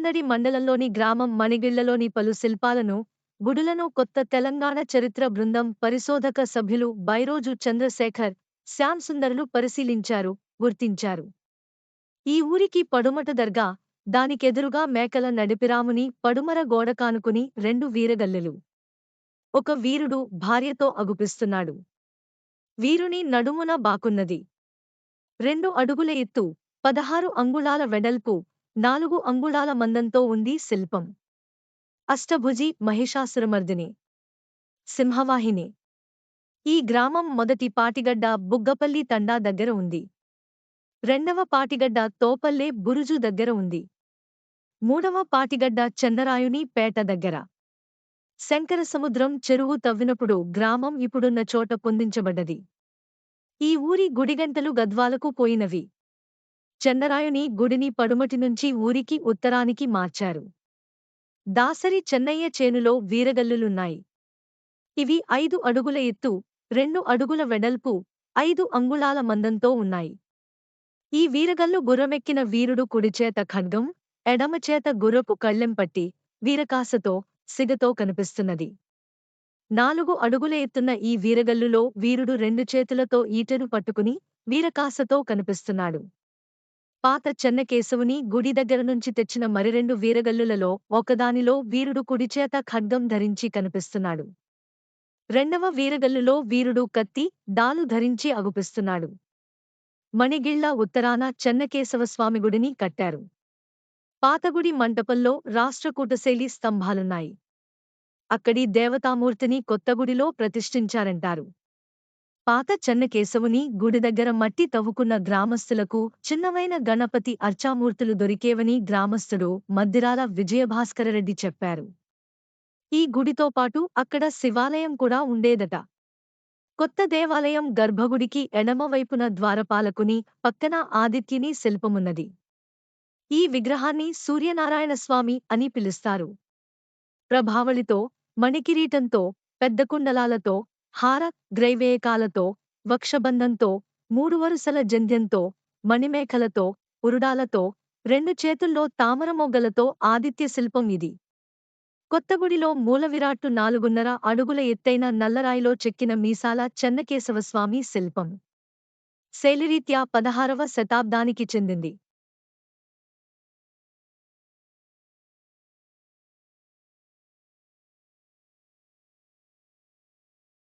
మందడి మండలంలోని గ్రామం మణిగిళ్ళలోని పలు శిల్పాలను గుడులను కొత్త తెలంగాణ చరిత్ర బృందం పరిశోధక సభ్యులు బైరోజు చంద్రశేఖర్ శ్యామ్ పరిశీలించారు గుర్తించారు. ఈ ఊరికి పడుమట దర్గా దానికెదురుగా మేకల నడిపిరాముని పడుమర గోడ కానుకుని రెండు వీరగల్లెలు. ఒక వీరుడు భార్యతో అగుపిస్తున్నాడు. వీరుని నడుమున బాకున్నది. రెండు అడుగుల ఎత్తు పదహారు అంగుళాల వెడల్పు నాలుగు అంగుళాల మందంతో ఉంది శిల్పం. అష్టభుజి మహిషాసురమర్దిని. సింహవాహిని. ఈ గ్రామం మొదటి పాటిగడ్డ బుగ్గపల్లి తండా దగ్గర ఉంది. రెండవ పాటిగడ్డ తోపల్లే బురుజు దగ్గర ఉంది. మూడవ పాటిగడ్డ చందరాయుని పేట దగ్గర. శంకర సముద్రం చెరువు తవ్వినప్పుడు గ్రామం ఇప్పుడున్న చోట పొందించబడ్డది. ఈ ఊరి గుడిగంటలు గద్వాలకు పోయినవి. చందరాయుని గుడిని పడుమటి నుంచి ఊరికి ఉత్తరానికి మార్చారు. దాసరి చెన్నయ్య చేనులో వీరగల్లులున్నాయి. ఇవి ఐదు అడుగుల ఎత్తు రెండు అడుగుల వెడల్పు ఐదు అంగుళాల మందంతో ఉన్నాయి. ఈ వీరగల్లు గుర్రమెక్కిన వీరుడు కుడిచేత ఖడ్గం ఎడమచేత గుర్రపు కళ్ళెంపట్టి వీరకాసతో సిగతో కనిపిస్తున్నది. నాలుగు అడుగుల ఎత్తున్న ఈ వీరగల్లులో వీరుడు రెండు చేతులతో ఈటెను పట్టుకుని వీరకాసతో కనిపిస్తున్నాడు. పాత చెన్నకేశవుని గుడి దగ్గర నుంచి తెచ్చిన మరిరెండు వీరగల్లులలో ఒకదానిలో వీరుడు కుడిచేత ఖడ్గం ధరించి కనిపిస్తున్నాడు. రెండవ వీరగల్లులో వీరుడు కత్తి డాలు ధరించి అగుపిస్తున్నాడు. మణిగిళ్ళ ఉత్తరాన చెన్నకేశవస్వామి గుడిని కట్టారు. పాతగుడి మంటపంలో రాష్ట్రకూటశైలి స్తంభాలున్నాయి. అక్కడి దేవతామూర్తిని కొత్తగుడిలో ప్రతిష్ఠించారంటారు. పాత చెన్నకేశవుని గుడి దగ్గర మట్టి తవ్వుకున్న గ్రామస్తులకు చిన్నవైన గణపతి అర్చామూర్తులు దొరికేవని గ్రామస్తుడు మద్దిరాల విజయభాస్కరరెడ్డి చెప్పారు. ఈ గుడితో పాటు అక్కడ శివాలయం కూడా ఉండేదట. కొత్త దేవాలయం గర్భగుడికి ఎడమవైపున ద్వారపాలకుని పక్కన ఆదిత్యని శిల్పమున్నది. ఈ విగ్రహాన్ని సూర్యనారాయణ స్వామి అని పిలుస్తారు. ప్రభావళితో మణికిరీటంతో పెద్ద కుండలాలతో హార గ్రైవేయకాలతో వక్షబంధంతో మూడు వరుసల జంధ్యంతో మణిమేఖలతో ఉరుడాలతో రెండు చేతుల్లో తామరమొగ్గలతో ఆదిత్య శిల్పం ఇది. కొత్తగుడిలో మూలవిరాట్టు నాలుగున్నర అడుగుల ఎత్తైన నల్లరాయిలో చెక్కిన మీసాల చెన్నకేశవస్వామి శిల్పం. శైలిరీత్యా పదహారవ శతాబ్దానికి చెందింది.